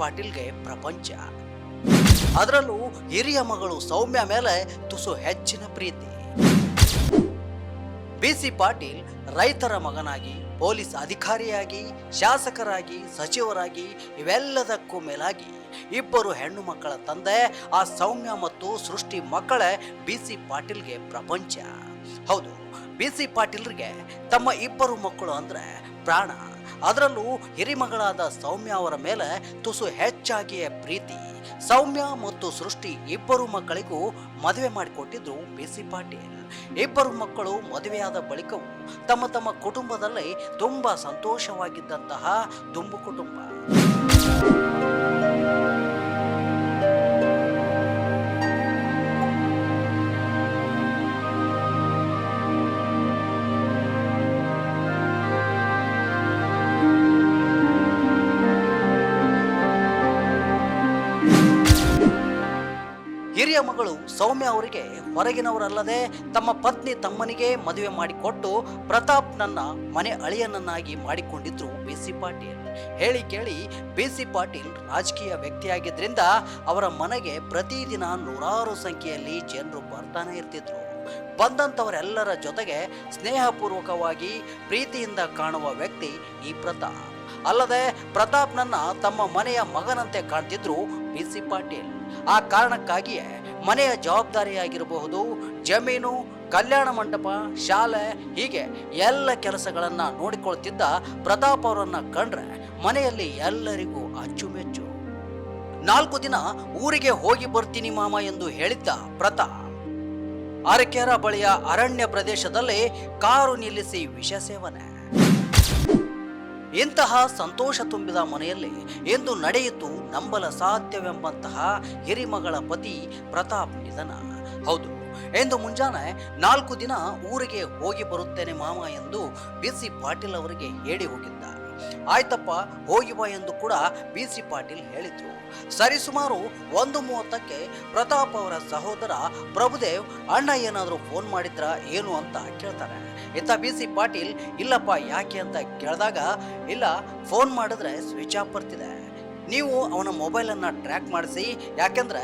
ಪಾಟೀಲ್ಗೆ ಪ್ರಪಂಚ. ಅದರಲ್ಲೂ ಹಿರಿಯ ಮಗಳು ಸೌಮ್ಯ ಮೇಲೆ ತುಸು ಹೆಚ್ಚಿನ ಪ್ರೀತಿ. ಬಿ ಸಿ ಪಾಟೀಲ್ ರೈತರ ಮಗನಾಗಿ, ಪೊಲೀಸ್ ಅಧಿಕಾರಿಯಾಗಿ, ಶಾಸಕರಾಗಿ, ಸಚಿವರಾಗಿ, ಇವೆಲ್ಲದಕ್ಕೂ ಮೇಲಾಗಿ ಇಬ್ಬರು ಹೆಣ್ಣು ಮಕ್ಕಳ ತಂದೆ, ಆ ಸೌಮ್ಯ ಮತ್ತು ಸೃಷ್ಟಿ ಮಕ್ಕಳೇ ಬಿ ಸಿ ಪಾಟೀಲ್ಗೆ ಪ್ರಪಂಚ. ಹೌದು, ಬಿ ಸಿ ಪಾಟೀಲ್ರಿಗೆ ತಮ್ಮ ಇಬ್ಬರು ಮಕ್ಕಳು ಅಂದ್ರೆ ಪ್ರಾಣ. ಅದರಲ್ಲೂ ಹಿರಿಮಗಳಾದ ಸೌಮ್ಯ ಅವರ ಮೇಲೆ ತುಸು ಹೆಚ್ಚಾಗಿಯೇ ಪ್ರೀತಿ. ಸೌಮ್ಯ ಮತ್ತು ಸೃಷ್ಟಿ ಇಬ್ಬರು ಮಕ್ಕಳಿಗೂ ಮದುವೆ ಮಾಡಿಕೊಟ್ಟಿದ್ರು ಬಿ ಸಿ ಪಾಟೀಲ್. ಇಬ್ಬರು ಮಕ್ಕಳು ಮದುವೆಯಾದ ಬಳಿಕವೂ ತಮ್ಮ ತಮ್ಮ ಕುಟುಂಬದಲ್ಲಿ ತುಂಬಾ ಸಂತೋಷವಾಗಿದ್ದಂತಹ ದುಂಬು ಕುಟುಂಬ. ಹಿರಿಯ ಮಗಳು ಸೌಮ್ಯ ಅವರಿಗೆ ಹೊರಗಿನವರಲ್ಲದೆ ತಮ್ಮ ಪತ್ನಿ ತಮ್ಮನಿಗೆ ಮದುವೆ ಮಾಡಿಕೊಟ್ಟು ಪ್ರತಾಪ್ ನನ್ನ ಮನೆ ಅಳಿಯನನ್ನಾಗಿ ಮಾಡಿಕೊಂಡಿದ್ರು ಬಿ ಸಿ ಪಾಟೀಲ್. ಹೇಳಿ ಕೇಳಿ ಬಿ ಸಿ ಪಾಟೀಲ್ ರಾಜಕೀಯ ವ್ಯಕ್ತಿಯಾಗಿದ್ದರಿಂದ ಅವರ ಮನೆಗೆ ಪ್ರತಿದಿನ ನೂರಾರು ಸಂಖ್ಯೆಯಲ್ಲಿ ಜನರು ಬರ್ತಾನೆ ಇರ್ತಿದ್ರು. ಬಂದಂಥವರೆಲ್ಲರ ಜೊತೆಗೆ ಸ್ನೇಹಪೂರ್ವಕವಾಗಿ ಪ್ರೀತಿಯಿಂದ ಕಾಣುವ ವ್ಯಕ್ತಿ ಈ ಪ್ರತಾಪ್. ಅಲ್ಲದೆ ಪ್ರತಾಪ್ನನ್ನ ತಮ್ಮ ಮನೆಯ ಮಗನಂತೆ ಕಾಣ್ತಿದ್ರು ಬಿ ಸಿ ಪಾಟೀಲ್. ಆ ಕಾರಣಕ್ಕಾಗಿಯೇ ಮನೆಯ ಜವಾಬ್ದಾರಿಯಾಗಿರಬಹುದು, ಜಮೀನು, ಕಲ್ಯಾಣ ಮಂಟಪ, ಶಾಲೆ, ಹೀಗೆ ಎಲ್ಲ ಕೆಲಸಗಳನ್ನು ನೋಡಿಕೊಳ್ತಿದ್ದ ಪ್ರತಾಪ್ ಅವರನ್ನ ಕಂಡ್ರೆ ಮನೆಯಲ್ಲಿ ಎಲ್ಲರಿಗೂ ಅಚ್ಚುಮೆಚ್ಚು. ನಾಲ್ಕು ದಿನ ಊರಿಗೆ ಹೋಗಿ ಬರ್ತೀನಿ ಮಾಮ ಎಂದು ಹೇಳಿದ್ದ ಪ್ರತಾಪ್. ಅರಕೆರ ಬಳಿಯ ಅರಣ್ಯ ಪ್ರದೇಶದಲ್ಲಿ ಕಾರು ನಿಲ್ಲಿಸಿ ವಿಷ ಸೇವನೆ. ಇಂತಹ ಸಂತೋಷ ತುಂಬಿದ ಮನೆಯಲ್ಲಿ ಎಂದು ನಡೆಯಿತು ನಂಬಲ ಸಾಧ್ಯವೆಂಬಂತಹ ಹಿರಿಮಗಳ ಪತಿ ಪ್ರತಾಪ್ ನಿಧನ. ಹೌದು, ಎಂದು ಮುಂಜಾನೆ ನಾಲ್ಕು ದಿನ ಊರಿಗೆ ಹೋಗಿ ಬರುತ್ತೇನೆ ಮಾಮ ಎಂದು ಬಿ ಸಿ ಪಾಟೀಲ್ ಅವರಿಗೆ ಹೇಳಿ ಹೋಗಿದ್ದ. ಆಯ್ತಪ್ಪ ಹೋಗಿ ಬಾ ಎಂದು ಕೂಡ ಬಿ ಸಿ ಪಾಟೀಲ್ ಹೇಳಿದ್ರು. ಸರಿಸುಮಾರು ಒಂದು ಮೂವತ್ತಕ್ಕೆ ಪ್ರತಾಪ್ ಅವರ ಸಹೋದರ ಪ್ರಭುದೇವ್, ಅಣ್ಣ, ಏನಾದರೂ ಫೋನ್ ಮಾಡಿದ್ರ, ಏನು ಅಂತ ಕೇಳ್ತಾರೆ. ಇತ್ತ ಬಿ ಸಿ ಪಾಟೀಲ್, ಇಲ್ಲಪ್ಪ, ಯಾಕೆ ಅಂತ ಕೇಳಿದಾಗ, ಇಲ್ಲ, ಫೋನ್ ಮಾಡಿದ್ರೆ ಸ್ವಿಚ್ ಆಫ್ ಬರ್ತಿದೆ. ನೀವು ಅವನ ಮೊಬೈಲನ್ನು ಟ್ರ್ಯಾಕ್ ಮಾಡಿಸಿ, ಯಾಕೆಂದ್ರೆ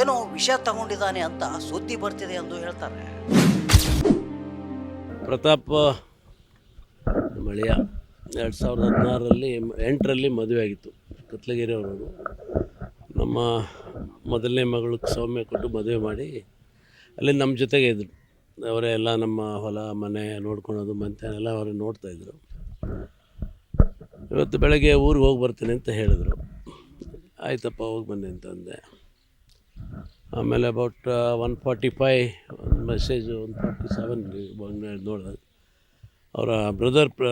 ಏನೋ ವಿಷಯ ತಗೊಂಡಿದ್ದಾನೆ ಅಂತ ಸುದ್ದಿ ಬರ್ತಿದೆ ಎಂದು ಹೇಳ್ತಾರೆ. ಪ್ರತಾಪ್ ಮಳೆಯ ಎರಡು ಸಾವಿರದ ಹದಿನಾರರಲ್ಲಿ ಎಂಟರಲ್ಲಿ ಮದುವೆ ಆಗಿತ್ತು ಕತ್ಲಗಿರಿ ಅವರದು ನಮ್ಮ ಮೊದಲನೇ ಮಗಳು ಸೌಮ್ಯ ಕೊಟ್ಟು ಮದುವೆ ಮಾಡಿ, ಅಲ್ಲಿ ನಮ್ಮ ಜೊತೆಗೆ ಇದ್ದರು ಅವರೇ ಎಲ್ಲ ನಮ್ಮ ಹೊಲ, ಮನೆ ನೋಡ್ಕೊಳೋದು ಅವರು ಅವರೇ ನೋಡ್ತಾಯಿದ್ರು ಇವತ್ತು ಬೆಳಗ್ಗೆ ಊರಿಗೆ ಹೋಗಿ ಬರ್ತೀನಿ ಅಂತ ಹೇಳಿದರು. ಆಯ್ತಪ್ಪ, ಹೋಗಿ ಬನ್ನಿ ಅಂತಂದೆ ಆಮೇಲೆ ಅಬೌಟ್ ಒನ್ ಫಾರ್ಟಿ ಫೈ ಒಂದು ಮೆಸೇಜು ಒನ್ ಫಾರ್ಟಿ ಸೆವೆನ್ ನೋಡಿದೆ. ಅವರ ಬ್ರದರ್ ಪ್ರ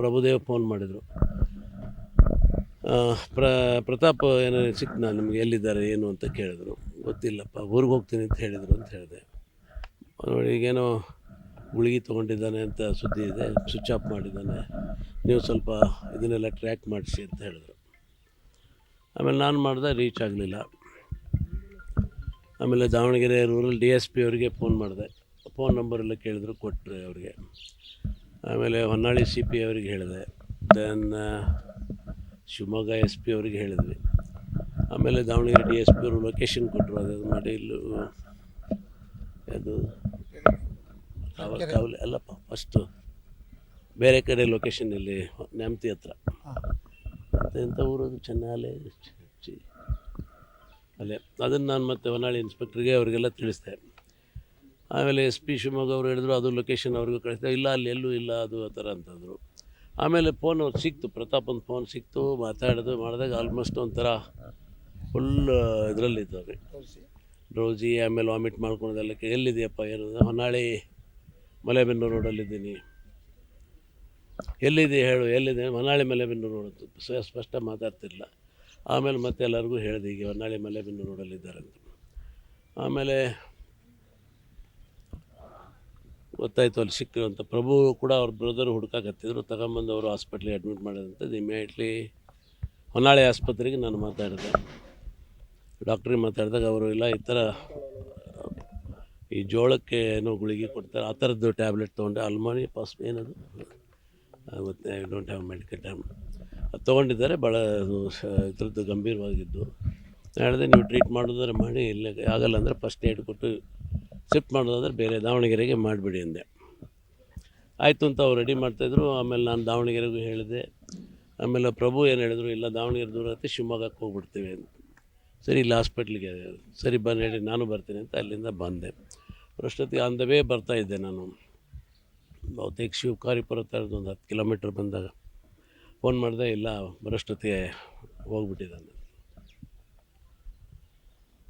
ಪ್ರಭುದೇವ್ ಫೋನ್ ಮಾಡಿದರು. ಪ್ರ, ಪ್ರತಾಪ್ ಏನೋ ಸಿಕ್ನಾ ನಿಮಗೆ ಎಲ್ಲಿದ್ದಾರೆ, ಏನು ಅಂತ ಕೇಳಿದ್ರು. ಗೊತ್ತಿಲ್ಲಪ್ಪ, ಊರಿಗೆ ಹೋಗ್ತೀನಿ ಅಂತ ಹೇಳಿದರು ಅಂತ ಹೇಳಿದೆ. ನೋಡಿ ಈಗೇನೋ ಗುಳಿಗೆ ತೊಗೊಂಡಿದ್ದಾನೆ ಅಂತ ಸುದ್ದಿ ಇದೆ ಸ್ವಿಚ್ ಆಫ್ ಮಾಡಿದ್ದಾನೆ. ನೀವು ಸ್ವಲ್ಪ ಇದನ್ನೆಲ್ಲ ಟ್ರ್ಯಾಕ್ ಮಾಡಿಸಿ ಅಂತ ಹೇಳಿದರು. ಆಮೇಲೆ ನಾನು ಮಾಡಿದೆ ರೀಚ್ ಆಗಲಿಲ್ಲ. ಆಮೇಲೆ Davanagere rural D S P ಅವರಿಗೆ ಫೋನ್ ಮಾಡಿದೆ. ಫೋನ್ ನಂಬರೆಲ್ಲ ಕೇಳಿದ್ರು ಕೊಟ್ಟರೆ ಅವರಿಗೆ. ಆಮೇಲೆ ಹೊನ್ನಾಳಿ ಸಿ ಪಿ ಅವರಿಗೆ ಹೇಳಿದೆ. ದೆನ್ ಶಿವಮೊಗ್ಗ ಎಸ್ ಪಿ ಅವರಿಗೆ ಹೇಳಿದ್ವಿ. ಆಮೇಲೆ ದಾವಣಗೆರೆ ಡಿ ಎಸ್ ಪಿ ಅವರು ಲೊಕೇಶನ್ ಕೊಟ್ಟರು ಅದು ಮಾಡಿ ಇಲ್ಲಿ ಅದು ಕಾವಲ್ ಅಲ್ಲಪ್ಪ ಫಸ್ಟು ಬೇರೆ ಕಡೆ ಲೊಕೇಶನ್ ಇಲ್ಲಿ ನ್ಯಾಮತಿ ಹತ್ರ. ಮತ್ತು ಎಂಥ ಅದು? ಚೆನ್ನಾಲೆ ಚಿ- ಅಲ್ಲೇ. ಅದನ್ನು ನಾನು ಮತ್ತೆ ಹೊನ್ನಾಳಿ ಇನ್ಸ್ಪೆಕ್ಟ್ರಿಗೆ ಅವರಿಗೆಲ್ಲ ತಿಳಿಸ್ದೆ. ಆಮೇಲೆ ಎಸ್ ಪಿ ಶಿವಮೊಗ್ಗ ಅವರು ಹೇಳಿದ್ರು, ಅದು ಲೊಕೇಶನ್ ಅವ್ರಿಗೂ ಕಳಿಸ್ದೆ. ಇಲ್ಲ, ಅಲ್ಲಿ ಎಲ್ಲೂ ಇಲ್ಲ, ಅದು ಆ ಥರ ಅಂತಂದರು ಆಮೇಲೆ ಫೋನ್ ಅವ್ರು ಸಿಕ್ತು ಅಂತ ಫೋನ್ ಸಿಕ್ತು, ಮಾತಾಡೋದು, ಮಾಡಿದಾಗ ಆಲ್ಮೋಸ್ಟ್ ಒಂಥರ ಫುಲ್ ಇದರಲ್ಲಿದ್ದಾವೆ ರೋಜಿ, ಆಮೇಲೆ ವಾಮಿಟ್ ಮಾಡ್ಕೊಳೋದೆಲ್ಲ ಕೇ- ಎಲ್ಲಿದೆಯಪ್ಪ ಏನು ಹೊನ್ನಾಳಿ, ಮಲೆಬೆನ್ನೂರು ರೋಡಲ್ಲಿದ್ದೀನಿ ಎಲ್ಲಿದೆ ಹೇಳು, ಎಲ್ಲಿದೆ? ಹೊನ್ನಾಳಿ, ಮಲೆಬೆನ್ನೂರು ರೋಡ್ ಅಂತ ಸ್ಪಷ್ಟ ಮಾತಾಡ್ತಿರಲಿಲ್ಲ. ಆಮೇಲೆ ಮತ್ತೆ ಎಲ್ಲರಿಗೂ ಹೇಳಿದೆ ಈಗ ಹೊನ್ನಾಳಿ, ಮಲೆಬೆನ್ನೂರು ರೋಡಲ್ಲಿದ್ದಾರೆ ಅಂತ. ಆಮೇಲೆ ಗೊತ್ತಾಯಿತು ಅಲ್ಲಿ ಸಿಕ್ಕರು ಅಂತ ಪ್ರಭು ಕೂಡ ಅವ್ರ ಬ್ರದರ್ ಹುಡ್ಕಾಕತ್ತಿದ್ರು. ತಗೊಂಬಂದು ಅವರು ಹಾಸ್ಪಿಟ್ಲಿಗೆ ಅಡ್ಮಿಟ್ ಮಾಡಿದಂತ ಇಮಿಡಿಯೇಟ್ಲಿ ಹೊನ್ನಾಳಿ ಆಸ್ಪತ್ರೆಗೆ ನಾನು ಮಾತಾಡಿದೆ. ಡಾಕ್ಟ್ರಿಗೆ ಮಾತಾಡಿದಾಗ ಅವರು, ಇಲ್ಲ, ಈ ಥರ, ಈ ಜೋಳಕ್ಕೆ ಏನೋ ಗುಳಿಗೆ ಕೊಡ್ತಾರೆ. ಆ ಥರದ್ದು ಟ್ಯಾಬ್ಲೆಟ್ ತೊಗೊಂಡೆ. ಅಲ್ಮಾನಿ ಪಾಸ್ ಏನದು? ಮತ್ತು I don't have medical time ಅದು ತೊಗೊಂಡಿದ್ದಾರೆ. ಭಾಳ ಇದ್ರದ್ದು ಗಂಭೀರವಾಗಿದ್ದು. ಹೇಳಿದೆ, ನೀವು ಟ್ರೀಟ್ ಮಾಡೋದಾದ್ರೆ ಮಾಡಿ, ಇಲ್ಲ ಆಗಲ್ಲ. ಅಂದರೆ ಫಸ್ಟ್ ಏಡ್ ಕೊಟ್ಟು ಶಿಫ್ಟ್ ಮಾಡೋದಾದ್ರೆ ಬೇರೆ ದಾವಣಗೆರೆಗೆ ಮಾಡಿಬಿಡಿ ಅಂದೆ. ಆಯಿತು ಅಂತ ಅವ್ರು ರೆಡಿ ಮಾಡ್ತಾಯಿದ್ರು ಆಮೇಲೆ ನಾನು ದಾವಣಗೆರೆಗೂ ಹೇಳಿದೆ. ಆಮೇಲೆ ಪ್ರಭು ಏನು ಹೇಳಿದ್ರು? ಇಲ್ಲ, ದಾವಣಗೆರೆ ದೂರ ಆಗುತ್ತೆ ಶಿವಮೊಗ್ಗಕ್ಕೆ ಹೋಗ್ಬಿಡ್ತೀವಿ ಅಂತ. ಸರಿ, ಇಲ್ಲಿ ಹಾಸ್ಪಿಟ್ಲಿಗೆ ಸರಿ ಬಂದು ಹೇಳಿ, ನಾನು ಬರ್ತೀನಿ ಅಂತ ಅಲ್ಲಿಂದ ಬಂದೆ. ಅಷ್ಟೊತ್ತಿಗೆ ಆನ್ ದ ವೇ ಬರ್ತಾಯಿದ್ದೆ ನಾನು. ಬಹುತೇಕ ಶಿವಕಾರಿಪುರ ಥರದ್ದು ಒಂದು ಹತ್ತು ಕಿಲೋಮೀಟ್ರ್ ಬಂದಾಗ. ಫೋನ್ ಮಾಡಿದೆ, ಇಲ್ಲ ಬರೋಷ್ಟೊತ್ತಿಗೆ ಹೋಗ್ಬಿಟ್ಟಿದ್ದಾನೆ.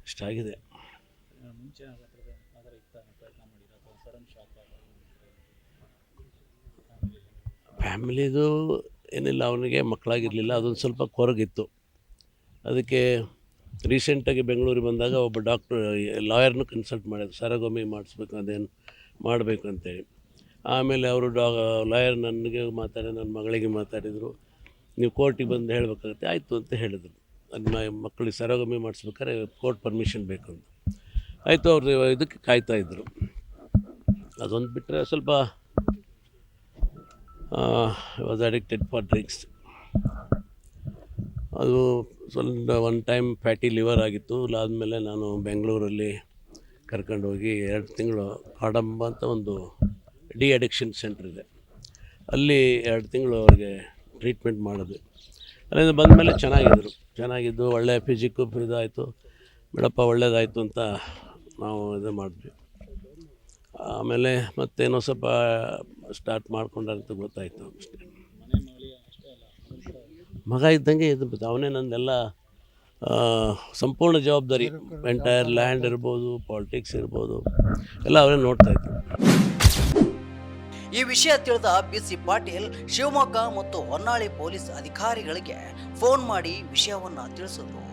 ಇಷ್ಟಾಗಿದೆ ಮುಂಚೆ ಆ ಥರದ ಆ ಥರ ಇತ್ತ ಪ್ರಯತ್ನ ಮಾಡಿರೋ ಅಥವಾ ಸಡನ್ ಶಾಕ್ ಫ್ಯಾಮಿಲಿದು ಏನಿಲ್ಲ, ಅವನಿಗೆ ಮಕ್ಕಳಾಗಿರಲಿಲ್ಲ, ಅದೊಂದು ಸ್ವಲ್ಪ ಕೊರಗಿತ್ತು. ಅದಕ್ಕೆ ರೀಸೆಂಟಾಗಿ ಬೆಂಗಳೂರಿಗೆ ಬಂದಾಗ ಒಬ್ಬ ಡಾಕ್ಟ್ರು, ಲಾಯರ್ನು ಕನ್ಸಲ್ಟ್ ಮಾಡಿದ್ರು ಸರಗೊಮ್ಮೆ ಮಾಡಿಸ್ಬೇಕು, ಅದೇನು ಮಾಡಬೇಕು ಅಂತೇಳಿ. ಆಮೇಲೆ ಅವರು ಡಾ, ಲಾಯರ್ ನನಗೆ ಮಾತಾಡಿ, ನನ್ನ ಮಗಳಿಗೆ ಮಾತಾಡಿದರು, ನೀವು ಕೋರ್ಟಿಗೆ ಬಂದು ಹೇಳಬೇಕಾಗತ್ತೆ, ಆಯಿತು ಅಂತ ಹೇಳಿದರು. ಅದನ್ನ ಮಕ್ಕಳಿಗೆ ಸರಗೊಮ್ಮೆ ಮಾಡಿಸ್ಬೇಕಾದ್ರೆ ಕೋರ್ಟ್ ಪರ್ಮಿಷನ್ ಬೇಕು ಅಂತ. ಆಯಿತು, ಅವರು ಇದಕ್ಕೆ ಕಾಯ್ತಾ ಇದ್ದರು ಅದೊಂದು ಬಿಟ್ಟರೆ ಸ್ವಲ್ಪ ವಾಸ್ ಅಡಿಕ್ಟೆಡ್ ಫಾರ್ ಡ್ರಿಂಕ್ಸ್ ಅದು ಸ್ವಲ್ಪ ಒನ್ ಟೈಮ್ ಫ್ಯಾಟಿ ಲಿವರ್ ಆಗಿತ್ತು. ಅದಾದಮೇಲೆ ನಾನು ಬೆಂಗಳೂರಲ್ಲಿ ಕರ್ಕೊಂಡು ಹೋಗಿ ಎರಡು ತಿಂಗಳು ಕಾಡಂಬ ಅಂತ ಒಂದು ಡಿ ಅಡಿಕ್ಷನ್ ಸೆಂಟ್ರ್ ಇದೆ. ಅಲ್ಲಿ ಎರಡು ತಿಂಗಳು ಅವ್ರಿಗೆ ಟ್ರೀಟ್ಮೆಂಟ್ ಮಾಡಿದ್ವಿ. ಅಲ್ಲಿಂದ ಬಂದಮೇಲೆ ಚೆನ್ನಾಗಿದ್ದರು ಚೆನ್ನಾಗಿದ್ದು ಒಳ್ಳೆಯ ಫಿಸಿಕ್ಕು ಇದಾಯಿತು. ಬಿಡಪ್ಪ ಒಳ್ಳೇದಾಯಿತು ಅಂತ ನಾವು ಇದು ಮಾಡಿದ್ವಿ. ಆಮೇಲೆ ಮತ್ತೇನೋ ಸ್ವಲ್ಪ ಸ್ಟಾರ್ಟ್ ಮಾಡ್ಕೊಂಡಂತ ಗೊತ್ತಾಯಿತು ಅಷ್ಟೇ. ಮಗ ಇದ್ದಂಗೆ ಇದು. ಅವನೇ ನಂದೆಲ್ಲ ಸಂಪೂರ್ಣ ಜವಾಬ್ದಾರಿ. ಎಂಟೈರ್ ಲ್ಯಾಂಡ್ ಇರ್ಬೋದು ಪಾಲಿಟಿಕ್ಸ್ ಇರ್ಬೋದು, ಎಲ್ಲ ಅವರೇ ನೋಡ್ತಾ ಇದ್ರು. ಈ ವಿಷಯ ತಿಳಿದ ಬಿ ಸಿ ಪಾಟೀಲ್, ಶಿವಮೊಗ್ಗ ಮತ್ತು ಹೊನ್ನಾಳಿ ಪೊಲೀಸ್ ಅಧಿಕಾರಿಗಳಿಗೆ ಫೋನ್ ಮಾಡಿ ವಿಷಯವನ್ನು ತಿಳಿಸಿದ್ರು.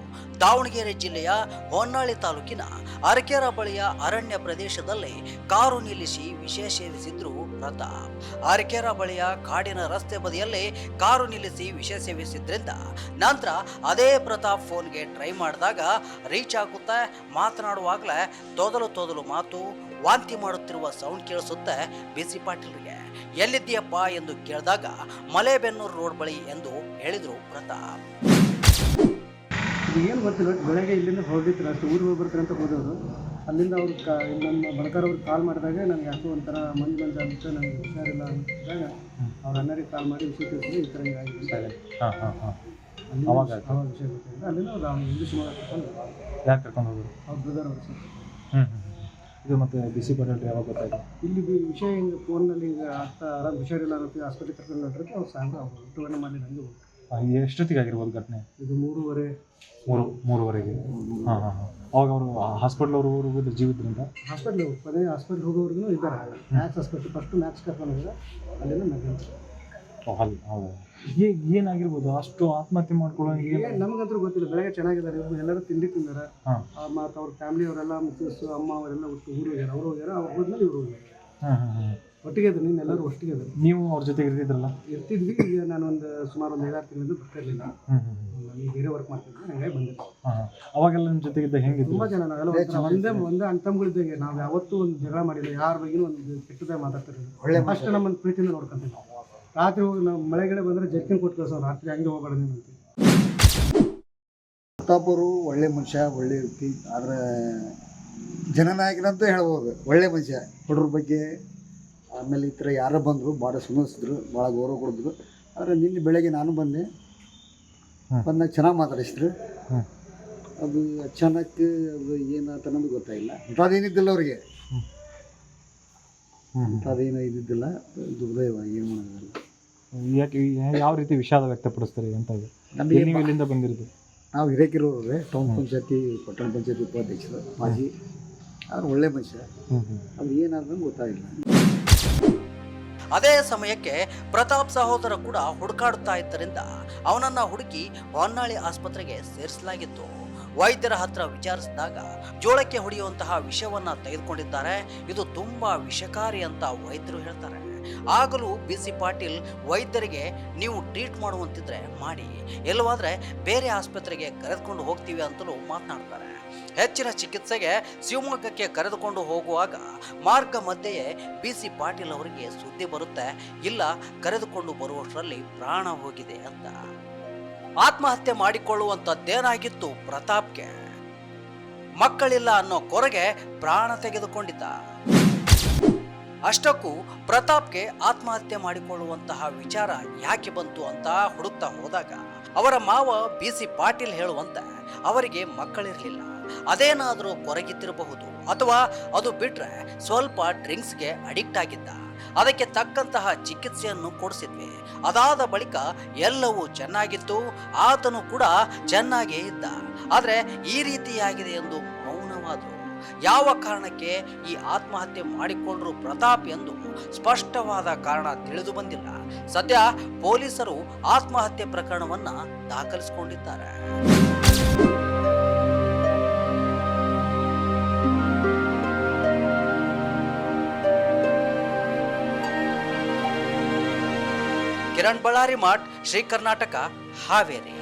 ದಾವಣಗೆರೆ ಜಿಲ್ಲೆಯ ಹೊನ್ನಾಳಿ ತಾಲೂಕಿನ ಅರಕೆರ ಬಳಿಯ ಅರಣ್ಯ ಪ್ರದೇಶದಲ್ಲಿ ಕಾರು ನಿಲ್ಲಿಸಿ ವಿಷಯ ಸೇವಿಸಿದ್ರು ಪ್ರತಾಪ್ ಅರಕೆರ ಬಳಿಯ ಕಾಡಿನ ರಸ್ತೆ ಬದಿಯಲ್ಲಿ ಕಾರು ನಿಲ್ಲಿಸಿ ವಿಷಯ ಸೇವಿಸಿದ್ರಿಂದ ನಂತರ ಅದೇ ಪ್ರತಾಪ್ ಫೋನ್ಗೆ ಟ್ರೈ ಮಾಡಿದಾಗ ರೀಚ್ ಆಗುತ್ತಾ. ಮಾತನಾಡುವಾಗಲೇ ತೊದಲು ತೊದಲು ಮಾತು, ವಾಂತಿ ಮಾಡುತ್ತಿರುವ ಸೌಂಡ್ ಕೇಳಿಸುತ್ತೆ ಬಿಸಿ ಪಾಟೀಲ್ರಿಗೆ ಎಲ್ಲಿದ್ದೀಯಪ್ಪ ಎಂದು ಕೇಳಿದಾಗ ಮಲೆಬೆನ್ನೂರು ರೋಡ್ ಬಳಿ ಎಂದು ಹೇಳಿದರು ಪ್ರತಾಪ್ ಏನು ಗೊತ್ತಿಲ್ಲ ಬೆಳಗ್ಗೆ ಇಲ್ಲಿಂದ ಹೊರಡಿದ್ರು ಅಷ್ಟು ಊರಿಗೆ ಹೋಗಿ ಬರ್ತಾರೆ ಅಂತ ಹೋದವರು. ಅಲ್ಲಿಂದ ಅವ್ರು ಕಾ ನಮ್ಮ ಬಣಕಾರ ಅವ್ರಿಗೆ ಕಾಲ್ ಮಾಡಿದಾಗ ನನಗೆ ಯಾಕೋ ಒಂಥರ ಮಂಜು ಮಂಜು ಆಗುತ್ತೆ ನನಗೆ ಹುಷಾರಿಲ್ಲ ಅಂತಿದ್ದಾಗ ಅವ್ರ ಅಣ್ಣರಿಗೆ ಕಾಲ್ ಮಾಡಿ ವಿಷಯ ತಿಳಿಸಿದ್ರೆ ಈ ಥರ ಹಿಂಗಾಗಿ. ಹಾಂ ಹಾಂ ಹಾಂ. ಅವಾಗ ವಿಷಯ ಗೊತ್ತಾಗಿದೆ ಅಲ್ಲಿಂದ ಅವ್ರು ಅವ್ನು ಇಂಗ್ಲೀಷ್ ಕರ್ಕೊಂಡು ಯಾಕೆ ಕರ್ಕೊಂಡು ಹೋಗೋರು ಅವ್ರ ಬ್ರದರ್ ಅವರು ಸರ್. ಹ್ಞೂ ಹ್ಞೂ ಇದು ಮತ್ತೆ ಬಿಸಿ ಪಟೇಲ್ ಯಾವಾಗ ಗೊತ್ತಾಯ್ತು? ಇಲ್ಲಿ ವಿಷಯ ಹಿಂಗೆ ಫೋನಲ್ಲಿ ಹಿಂಗೆ ಆಗ್ತಾ ಆರಾಮ್ ಹುಷಾರಿಲ್ಲ ಅನ್ನೋದು ಆಸ್ಪತ್ರೆ ಕರ್ಕೊಂಡು ಹೊರಟ್ರೆ ಅವ್ರು ಸಾಂಗ್ ಅವ್ರು ಊಟವನ್ನು ಮಾಡಿ ನನಗೆ ಹೋಗ್ತಾರೆ ಆ, ಎಷ್ಟೊತ್ತಿಗೆ ಆಗಿರ್ಬೋದು ಘಟನೆ? ಇದು ಮೂರುವರೆ. ಮೂರು ಮೂರುವರೆಗೆ. ಹಾಂ ಹಾಂ ಹಾಂ. ಅವಾಗ ಅವರು ಹಾಸ್ಪಿಟ್ಲ್ ಅವರು ಹೋಗೋದು ಜೀವಿದ್ರಿಂದ? ಹಾಸ್ಪಿಟ್ಲ್ ಪದೇ ಹಾಸ್ಪಿಟ್ಲ್ ಹೋಗೋವರೆಗೂ ಇದ್ದಾರೆ ಮ್ಯಾಕ್ಸ್ ಹಾಸ್ಪಿಟ್ಲ್ ಫಸ್ಟ್ ಮ್ಯಾಕ್ಸ್ ಕರ್ಕೊಂಡು ಹೋಗಿದ್ರೆ ಅಲ್ಲಿಂದ ಮೆಗ್ಗಂತ ಅಲ್ಲಿ ಹೌದು ಏ ಏನಾಗಿರ್ಬೋದು? ಅಷ್ಟು ಆತ್ಮಹತ್ಯೆ ಮಾಡ್ಕೊಳ್ಳೋ ನಮಗಂತೂ ಗೊತ್ತಿಲ್ಲ. ಬೆಳಗ್ಗೆ ಚೆನ್ನಾಗಿದ್ದಾರೆ. ಇವರು ಎಲ್ಲರೂ ತಿಂಡಿ ತಿಂದಾರೆ. ಮತ್ತು ಅವ್ರ ಫ್ಯಾಮಿಲಿ ಅವರೆಲ್ಲ ಮಿಸ್ಸಸ್ ಅಮ್ಮ ಅವರೆಲ್ಲ ಊರು ಹೋಗ್ಯಾರ. ಅವ್ರು ಹೋಗ್ಯಾರ. ಅವ್ರು ಹೋದ್ಮೇಲೆ ಇವ್ರು ಹೋಗ್ಯಾರ. ಹಾಂ ಹಾಂ ಹಾಂ ಒಟ್ಟಿಗೆ ಇದ್ರು ನೀನು ಎಲ್ಲರೂ ಒಟ್ಟಿಗೆ ಇದ್ರು ನೀವು ಅವ್ರ ಜೊತೆ ಇರ್ತಿದ್ರಲ್ಲ? ಇರ್ತಿದ್ವಿ ಈಗ ನಾನು ಒಂದು ಸುಮಾರು ಒಂದು ಐದಾರು ತಿಂಗಳಿಂದ ಬರ್ತಾ ಇರಲಿಲ್ಲ. ನಾನು ಬೇರೆ ವರ್ಕ್ ಮಾಡ್ತಿದ್ದೆ ಹಂಗಾಗಿ ಬಂದಿದ್ದೆ. ಅವಾಗೆಲ್ಲ ನಿಮ್ಮ ಜೊತೆಗಿದ್ದ ಹೆಂಗೆ ತುಂಬ ಜನ ನಾವೆಲ್ಲ ಒಂಥರ ಒಂದೇ ಒಂದೇ ಅಣ್ತಂಗಳಿದ್ದಂಗೆ ನಾವು ಯಾವತ್ತೂ ಒಂದು ಜಗಳ ಮಾಡಿಲ್ಲ ಯಾರ ಬಗ್ಗೆನೂ ಒಂದು ಕೆಟ್ಟದಾಗ ಮಾತಾಡ್ತಿರಲಿಲ್ಲ. ಫಸ್ಟ್ ನಮ್ಮನ್ನು ಪ್ರೀತಿಯಿಂದ ನೋಡ್ಕೊಂತೀವಿ ರಾತ್ರಿ ಹೋಗಿ ನಾವು ಮಳೆಗಡೆ ಬಂದರೆ ಜರ್ಕಿನ್ ಕೊಟ್ಟು ಕಳ್ಸೋ ರಾತ್ರಿ ಹಂಗೆ ಹೋಗಬೇಡ ನೀನು ಅಂತ. ಪ್ರತಾಪರು ಒಳ್ಳೆ ಮನುಷ್ಯ ಒಳ್ಳೆ ವ್ಯಕ್ತಿ. ಆದರೆ ಜನನಾಯಕನಂತೂ ಹೇಳ್ಬೋದು ಒಳ್ಳೆ ಮನುಷ್ಯ. ಹುಡುಗ್ರ ಬಗ್ಗೆ ಆಮೇಲೆ ಈ ಥರ ಯಾರೋ ಬಂದರು ಭಾಳ ಸುಮಸಿದ್ರು ಭಾಳ ಗೌರವ ಕೊಡಿದ್ರು. ಆದರೆ ನಿನ್ನೆ ಬೆಳಗ್ಗೆ ನಾನು ಬಂದೆ. ಬಂದಾಗ ಚೆನ್ನಾಗಿ ಮಾತಾಡಿಸಿದ್ರು. ಅದು ಅಚಾನಕ್ ಅದು ಏನಾಯ್ತು ಅನ್ನೋದು ಗೊತ್ತಾಗಿಲ್ಲ. ಅದೇನಿದ್ದಿಲ್ಲ ಅವ್ರಿಗೆ. ಅಂಥದ್ದೇನೋ ಇದ್ದಿದ್ದಿಲ್ಲ. ದುರ್ದೈವ ಏನು ಮಾಡೋದಿಲ್ಲ ಯಾಕೆ ಯಾವ ರೀತಿ ವಿಷಾದ ವ್ಯಕ್ತಪಡಿಸ್ತಾರೆ ಅಂತ ಇದೆ ನಮಗೆ ನೀವು ಇಲ್ಲಿಂದ ಬಂದಿರೋದು? ನಾವು ಹಿರೇಕಿರೋರು ಟೌನ್ ಪಂಚಾಯತಿ ಪಟ್ಟಣ ಪಂಚಾಯತಿ ಉಪಾಧ್ಯಕ್ಷರು ಮಾಜಿ. ಆದ್ರೆ ಒಳ್ಳೆ ಮನುಷ್ಯ. ಅದು ಏನಾದ್ರೂ ಗೊತ್ತಾಗಿಲ್ಲ. ಅದೇ ಸಮಯಕ್ಕೆ ಪ್ರತಾಪ್ ಸಹೋದರ ಕೂಡ ಹುಡುಕಾಡುತ್ತಾ ಇದ್ದರಿಂದ ಅವನನ್ನ ಹುಡುಕಿ ಹೊನ್ನಾಳಿ ಆಸ್ಪತ್ರೆಗೆ ಸೇರಿಸಲಾಗಿತ್ತು. ವೈದ್ಯರ ಹತ್ರ ವಿಚಾರಿಸಿದಾಗ ಜೋಳಕ್ಕೆ ಹೊಡೆಯುವಂತಹ ವಿಷವನ್ನ ತೆಗೆದುಕೊಂಡಿದ್ದಾರೆ. ಇದು ತುಂಬಾ ವಿಷಕಾರಿ ಅಂತ ವೈದ್ಯರು ಹೇಳ್ತಾರೆ. ಆಗಲೂ ಬಿ ಸಿ ಪಾಟೀಲ್ ವೈದ್ಯರಿಗೆ ನೀವು ಟ್ರೀಟ್ ಮಾಡುವಂತಿದ್ರೆ ಮಾಡಿ. ಇಲ್ಲವಾದ್ರೆ ಬೇರೆ ಆಸ್ಪತ್ರೆಗೆ ಕರೆದುಕೊಂಡು ಹೋಗ್ತೀವಿ ಅಂತಲೂ ಮಾತನಾಡ್ತಾರೆ. ಹೆಚ್ಚಿನ ಚಿಕಿತ್ಸೆಗೆ ಶಿವಮೊಗ್ಗಕ್ಕೆ ಕರೆದುಕೊಂಡು ಹೋಗುವಾಗ ಮಾರ್ಗ ಮಧ್ಯೆಯೇ ಬಿ ಸಿ ಪಾಟೀಲ್ ಅವರಿಗೆ ಸುದ್ದಿ ಬರುತ್ತೆ. ಇಲ್ಲ, ಕರೆದುಕೊಂಡು ಬರುವಷ್ಟರಲ್ಲಿ ಪ್ರಾಣ ಹೋಗಿದೆ ಅಂತ. ಆತ್ಮಹತ್ಯೆ ಮಾಡಿಕೊಳ್ಳುವಂಥದ್ದೇನಾಗಿತ್ತು ಪ್ರತಾಪ್ಗೆ? ಮಕ್ಕಳಿಲ್ಲ ಅನ್ನೋ ಕೊರಗೆ ಪ್ರಾಣ ತೆಗೆದುಕೊಂಡಿದ್ದ. ಅಷ್ಟಕ್ಕೂ ಪ್ರತಾಪ್ಗೆ ಆತ್ಮಹತ್ಯೆ ಮಾಡಿಕೊಳ್ಳುವಂತಹ ವಿಚಾರ ಯಾಕೆ ಬಂತು ಅಂತ ಹುಡುಕ್ತಾ ಹೋದಾಗ ಅವರ ಮಾವ ಬಿ ಸಿ ಪಾಟೀಲ್ ಹೇಳುವಂತೆ ಅವರಿಗೆ ಮಕ್ಕಳಿರಲಿಲ್ಲ. ಅದೇನಾದರೂ ಕೊರಗಿದ್ದಿರಬಹುದು ಅಥವಾ ಅದು ಬಿಟ್ರೆ ಸ್ವಲ್ಪ ಡ್ರಿಂಕ್ಸ್ಗೆ ಅಡಿಕ್ಟ್ ಆಗಿದ್ದ. ಅದಕ್ಕೆ ತಕ್ಕಂತಹ ಚಿಕಿತ್ಸೆಯನ್ನು ಕೊಡಿಸಿದ್ವಿ. ಅದಾದ ಬಳಿಕ ಎಲ್ಲವೂ ಚೆನ್ನಾಗಿತ್ತು. ಆತನು ಕೂಡ ಚೆನ್ನಾಗೇ ಇದ್ದ. ಆದರೆ ಈ ರೀತಿಯಾಗಿದೆ ಎಂದು ಮೌನವಾದರು. ಯಾವ ಕಾರಣಕ್ಕೆ ಈ ಆತ್ಮಹತ್ಯೆ ಮಾಡಿಕೊಂಡ್ರು ಪ್ರತಾಪ್ ಎಂದು ಸ್ಪಷ್ಟವಾದ ಕಾರಣ ತಿಳಿದು ಬಂದಿಲ್ಲ. ಸದ್ಯ ಪೊಲೀಸರು ಆತ್ಮಹತ್ಯೆ ಪ್ರಕರಣವನ್ನ ದಾಖಲಿಸಿಕೊಂಡಿದ್ದಾರೆ. ಕಿರಣ್ ಬಳ್ಳಾರಿ ಮಾಠ್ ಶ್ರೀ ಕರ್ನಾಟಕ ಹಾವೇರಿ.